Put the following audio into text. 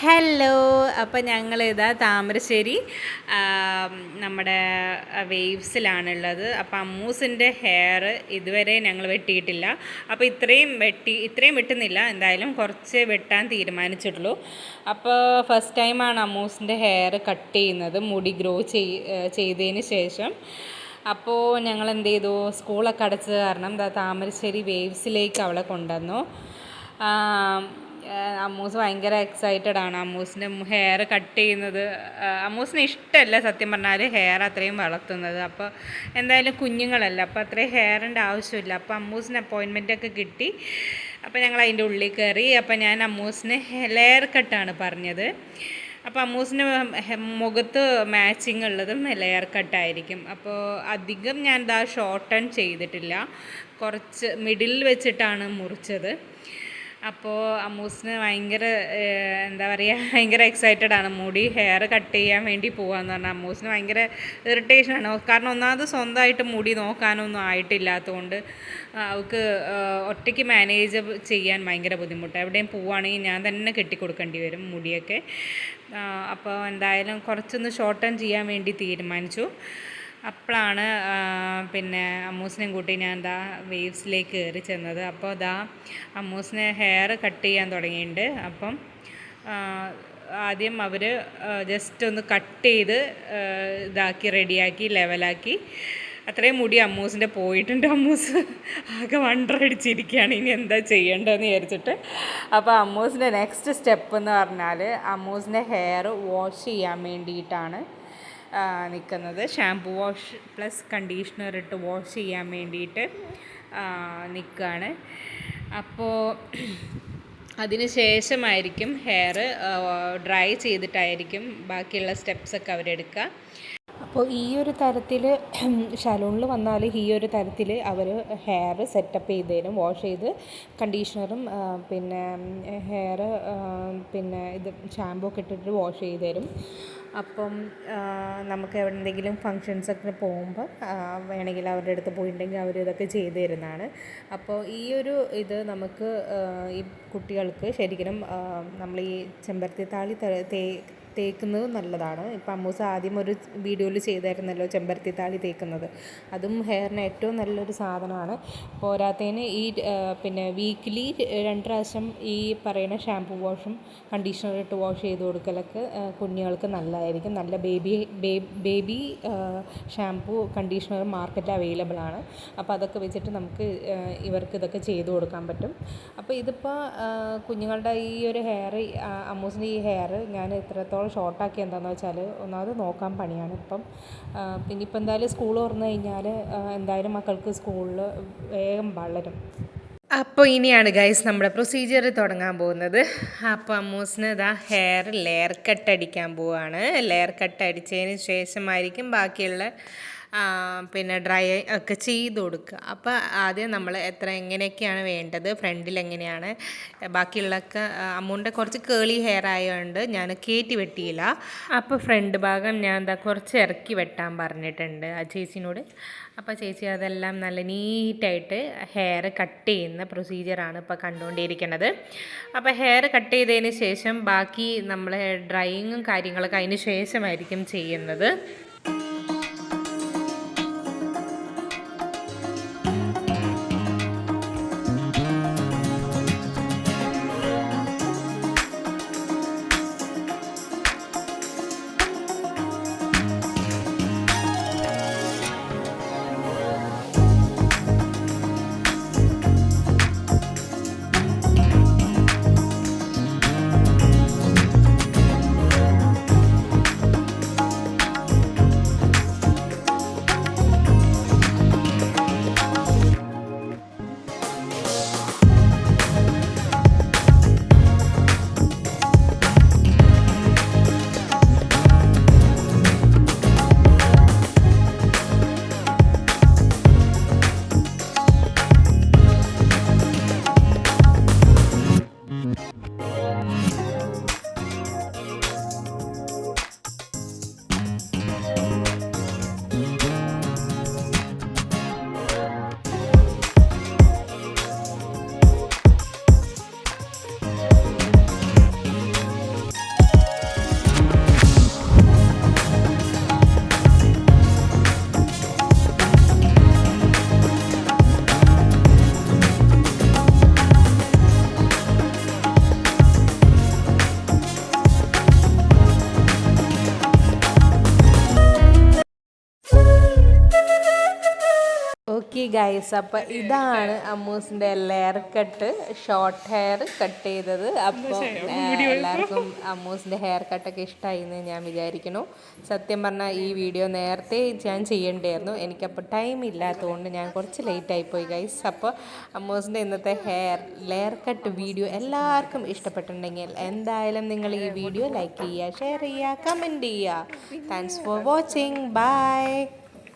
Hello അപ്പോൾ ഞങ്ങൾ ഇതാ താമരശ്ശേരി നമ്മുടെ വേവ്സിലാണുള്ളത്. അപ്പോൾ അമ്മൂസിന്റെ ഹെയർ ഇതുവരെ ഞങ്ങൾ വെട്ടിയിട്ടില്ല. അപ്പോൾ ഇത്രയും വെട്ടി ഇത്രയും വെട്ടുന്നില്ല. എന്തായാലും കുറച്ച് വെട്ടാൻ തീരുമാനിച്ചിട്ടുള്ളൂ. അപ്പോൾ ഫസ്റ്റ് ടൈമാണ് അമ്മൂസിന്റെ ഹെയർ കട്ട് ചെയ്യുന്നത്. മുടി ഗ്രോ ചെയ് ചെയ്തതിന് ശേഷം. അപ്പോൾ ഞങ്ങൾ എന്ത് ചെയ്തു? സ്കൂളൊക്കെ അടച്ചത് കാരണം താമരശ്ശേരി വേവ്സിലേക്ക് അവളെ കൊണ്ടുവന്നു. അമ്മൂസ് ഭയങ്കര എക്സൈറ്റഡ് ആണ്. അമ്മൂസിന്റെ ഹെയർ കട്ട് ചെയ്യുന്നത് അമ്മൂസിന് ഇഷ്ടമല്ല സത്യം പറഞ്ഞാൽ ഹെയർ അത്രയും വളർത്തുന്നത്. അപ്പോൾ എന്തായാലും കുഞ്ഞുങ്ങളല്ല അപ്പോൾ അത്രയും ഹെയറിന്റെ ആവശ്യമില്ല. അപ്പോൾ അമ്മൂസിന് അപ്പോയിൻമെന്റ് ഒക്കെ കിട്ടി. അപ്പോൾ ഞങ്ങൾ അതിന്റെ ഉള്ളിൽ കയറി. അപ്പോൾ ഞാൻ അമ്മൂസിന് ലെയർ കട്ടാണ് പറഞ്ഞത്. അപ്പോൾ അമ്മൂസിന് മുഖത്ത് മാച്ചിങ് ഉള്ളതും ലെയർ കട്ടായിരിക്കും അപ്പോൾ അധികം ഞാൻ ഇതാ ഷോർട്ടൺ ചെയ്തിട്ടില്ല. കുറച്ച് മിഡിൽ വെച്ചിട്ടാണ് മുറിച്ചത്. അപ്പോൾ അമ്മൂസിന് ഭയങ്കര എന്താ പറയുക ഭയങ്കര എക്സൈറ്റഡ് ആണ്. മുടി ഹെയർ കട്ട് ചെയ്യാൻ വേണ്ടി പോകാമെന്ന് പറഞ്ഞാൽ അമ്മൂസിന് ഭയങ്കര ഇറിറ്റേഷനാണ് കാരണം ഒന്നാമത് സ്വന്തമായിട്ട് മുടി നോക്കാനൊന്നും ആയിട്ടില്ലാത്തതുകൊണ്ട് അവൾക്ക് ഒറ്റയ്ക്ക് മാനേജ് ചെയ്യാൻ ഭയങ്കര ബുദ്ധിമുട്ട്. എവിടെയും പോവുകയാണെങ്കിൽ ഞാൻ തന്നെ കെട്ടിക്കൊടുക്കേണ്ടി വരും മുടിയൊക്കെ. അപ്പോൾ എന്തായാലും കുറച്ചൊന്ന് ഷോർട്ടൺ ചെയ്യാൻ വേണ്ടി തീരുമാനിച്ചു. അപ്പോഴാണ് പിന്നെ അമ്മൂസിനെയും കൂട്ടി ഞാൻ ദാ വേവ്സിലേക്ക് കയറി ചെന്നത്. അപ്പോൾ ദാ അമ്മൂസിനെ ഹെയർ കട്ട് ചെയ്യാൻ തുടങ്ങിയിട്ടുണ്ട്. അപ്പം ആദ്യം അവർ ജസ്റ്റ് ഒന്ന് കട്ട് ചെയ്ത് ഇതാക്കി റെഡിയാക്കി ലെവലാക്കി അത്രയും മുടി അമ്മൂസിന്റെ പോയിട്ടുണ്ട്. അമ്മൂസ് ആകെ വണ്ടർ അടിച്ചിരിക്കുകയാണ്. ഇനി എന്താ ചെയ്യേണ്ടതെന്ന് വിചാരിച്ചിട്ട്. അപ്പോൾ അമ്മൂസിന്റെ നെക്സ്റ്റ് സ്റ്റെപ്പ് എന്ന് പറഞ്ഞാൽ അമ്മൂസിന്റെ ഹെയർ വാഷ് ചെയ്യാൻ വേണ്ടിയിട്ടാണ് നിൽക്കുന്നത് ഷാംപൂ വാഷ് പ്ലസ് കണ്ടീഷണർ ഇട്ട് വാഷ് ചെയ്യാൻ വേണ്ടിയിട്ട് നിൽക്കുകയാണ് അപ്പോൾ അതിന് ശേഷമായിരിക്കും ഹെയർ ഡ്രൈ ചെയ്തിട്ടായിരിക്കും ബാക്കിയുള്ള സ്റ്റെപ്സൊക്കെ അവരെടുക്കുക. അപ്പോൾ ഈ ഒരു തരത്തിൽ സലൂണിൽ വന്നാൽ ഈ ഒരു തരത്തിൽ അവർ ഹെയർ സെറ്റപ്പ് ചെയ്ത് തരും വാഷ് ചെയ്ത് കണ്ടീഷണറും പിന്നെ ഹെയർ പിന്നെ ഇത് ഷാമ്പൂ ഒക്കെ ഇട്ടിട്ട് വാഷ് ചെയ്ത് തരും അപ്പം നമുക്ക് എവിടെ എന്തെങ്കിലും ഫങ്ഷൻസൊക്കെ പോകുമ്പോൾ വേണമെങ്കിൽ അവരുടെ അടുത്ത് പോയിട്ടുണ്ടെങ്കിൽ അവർ ഇതൊക്കെ ചെയ്തു തരുന്നതാണ്. അപ്പോൾ ഈ ഒരു ഇത് നമുക്ക് ഈ കുട്ടികൾക്ക് ശരിക്കും നമ്മൾ ഈ ചെമ്പരത്തി താളി തേക്കുന്നത് നല്ലതാണ്. ഇപ്പം അമ്മൂസ് ആദ്യം ഒരു വീഡിയോയിൽ ചെയ്തായിരുന്നല്ലോ ചെമ്പരത്തി താളി തേക്കുന്നത്. അതും ഹെയറിന് ഏറ്റവും നല്ലൊരു സാധനമാണ്. പോരാത്തതിന് ഈ പിന്നെ വീക്കിലി രണ്ട് പ്രാവശ്യം ഈ പറയുന്ന ഷാംപൂ വാഷും കണ്ടീഷണർ ഇട്ട് വാഷ് ചെയ്ത് കൊടുക്കലൊക്കെ കുഞ്ഞുങ്ങൾക്ക് നല്ലതായിരിക്കും. നല്ല ബേബി ബേബി ഷാംപൂ കണ്ടീഷണർ മാർക്കറ്റിൽ അവൈലബിൾ ആണ്. അപ്പോൾ അതൊക്കെ വെച്ചിട്ട് നമുക്ക് ഇവർക്ക് ഇതൊക്കെ ചെയ്ത് കൊടുക്കാൻ പറ്റും. അപ്പോൾ ഇതിപ്പോൾ കുഞ്ഞുങ്ങളുടെ ഈ ഒരു ഹെയർ അമ്മൂസിന്റെ ഈ ഹെയർ ഞാൻ എത്രത്തോളം ഷോർട്ടാക്കി എന്താണെന്ന് വെച്ചാൽ ഒന്നാമത് നോക്കാൻ പണിയാണ് ഇപ്പം. ആ, പിന്നെ ഇപ്പം എന്തായാലും സ്കൂൾ തുറന്നു കഴിഞ്ഞാൽ എന്തായാലും മക്കൾക്ക് സ്കൂളിൽ വേഗം വളരും അപ്പോൾ ഇനിയാണ് ഗൈസ് നമ്മുടെ പ്രൊസീജിയർ തുടങ്ങാൻ പോകുന്നത്. അപ്പോൾ അമ്മൂസിന് ഇതാ ഹെയർ ലെയർ കട്ട് അടിക്കാൻ പോവുകയാണ് ലെയർ കട്ട് അടിച്ചതിന് ശേഷമായിരിക്കും ബാക്കിയുള്ള പിന്നെ ഡ്രൈ ഒക്കെ ചെയ്ത് കൊടുക്കുക. അപ്പോൾ ആദ്യം നമ്മൾ എത്ര എങ്ങനെയൊക്കെയാണ് വേണ്ടത്? ഫ്രണ്ടിൽ എങ്ങനെയാണ്? ബാക്കിയുള്ളൊക്കെ അമ്മൂന്റെ കുറച്ച് കേളി ഹെയർ ആയതുകൊണ്ട് ഞാൻ കയറ്റി വെട്ടിയില്ല. അപ്പോൾ ഫ്രണ്ട് ഭാഗം ഞാൻ എന്താ കുറച്ച് ഇറക്കി വെട്ടാൻ പറഞ്ഞിട്ടുണ്ട്. ആ ചേച്ചിനോട്. അപ്പോൾ ചേച്ചി അതെല്ലാം നല്ല നീറ്റായിട്ട് ഹെയർ കട്ട് ചെയ്യുന്ന പ്രൊസീജിയറാണ് ഇപ്പോൾ കണ്ടുകൊണ്ടിരിക്കുന്നത് അപ്പോൾ ഹെയർ കട്ട് ചെയ്തതിന് ശേഷം ബാക്കി നമ്മൾ ഡ്രൈയിങ്ങും കാര്യങ്ങളൊക്കെ അതിന് ശേഷമായിരിക്കും ചെയ്യുന്നത്. ഗൈസ് അപ്പം ഇതാണ് അമ്മൂസിന്റെ layer cut short hair cut ചെയ്തത്. അപ്പോൾ എല്ലാവർക്കും അമ്മൂസിന്റെ ഹെയർ കട്ടൊക്കെ ഇഷ്ടമായി എന്ന് ഞാൻ വിചാരിക്കുന്നു. സത്യം പറഞ്ഞാൽ ഈ വീഡിയോ നേരത്തെ ഞാൻ ചെയ്യേണ്ടായിരുന്നു. എനിക്കപ്പോൾ ടൈം ഇല്ലാത്തതുകൊണ്ട് ഞാൻ കുറച്ച് ലേറ്റ് ആയിപ്പോയി ഗൈസ് അപ്പോൾ അമ്മൂസിന്റെ ഇന്നത്തെ ഹെയർ ലെയർ കട്ട് വീഡിയോ എല്ലാവർക്കും ഇഷ്ടപ്പെട്ടിട്ടുണ്ടെങ്കിൽ എന്തായാലും നിങ്ങൾ ഈ വീഡിയോ ലൈക്ക് ചെയ്യുക ഷെയർ ചെയ്യുക കമന്റ് ചെയ്യുക. Thanks for watching bye